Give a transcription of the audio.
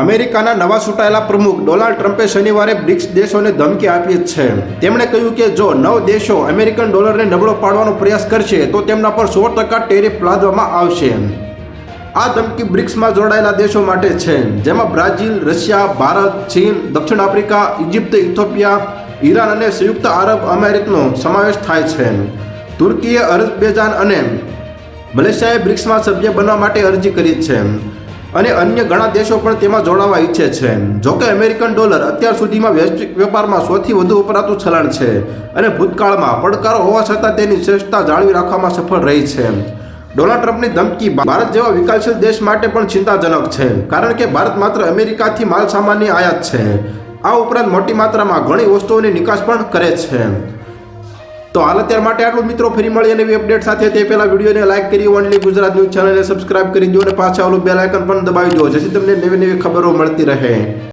અમેરિકાના નવા ચૂંટાયેલા પ્રમુખ ડોનાલ્ડ ટ્રમ્પે શનિવારે બ્રિક્સ દેશોને ધમકી આપી છે. તેમણે કહ્યું કે જો નવ દેશો અમેરિકન ડોલરને નબળો પાડવાનો પ્રયાસ કરશે, તો તેમના પર સો ટકા ટેરિફ લાદવામાં આવશે. આ ધમકી બ્રિક્સમાં જોડાયેલા દેશો માટે છે, જેમાં બ્રાઝિલ, રશિયા, ભારત, ચીન, દક્ષિણ આફ્રિકા ઇજિપ્ત ઇથોપિયા, ઈરાન અને સંયુક્ત આરબ અમેરિકનો સમાવેશ થાય છે. તુર્કીએ અરબેજાન અને મલેશિયાએ બ્રિક્સમાં સભ્ય બનવા માટે અરજી કરી છે. અને અન્ય ઘણા દેશો પણ તેમાં જોડાવા ઈચ્છે છે. જોકે અમેરિકન ડોલર અત્યાર સુધીમાં વૈશ્વિક વેપારમાં સૌથી વધુ વપરાતું ચલણ છે અને ભૂતકાળમાં પડકારો હોવા છતાં તેની શ્રેષ્ઠતા જાળવી રાખવામાં સફળ રહી છે. ડોનાલ્ડ ટ્રમ્પની ધમકી ભારત જેવા વિકાસશીલ દેશ માટે પણ ચિંતાજનક છે, કારણ કે ભારત માત્ર અમેરિકાથી માલ સામાનની આયાત છે. આ ઉપરાંત મોટી માત્રામાં ઘણી વસ્તુઓની નિકાસ પણ કરે છે. તો હાલ અત્યાર માટે આટલું મિત્રો. ફરી મળીએ નવી અપડેટ સાથે. તે પહેલા વિડીયોને લાઇક કરી ઓનલી ગુજરાત ન્યૂઝ ચેનલને સબસ્ક્રાઇબ કરી દો અને પાછા ઓલું બેલ આઇકન પણ દબાવી દો. જેથી તમને નવી નવી ખબરો મળતી રહે.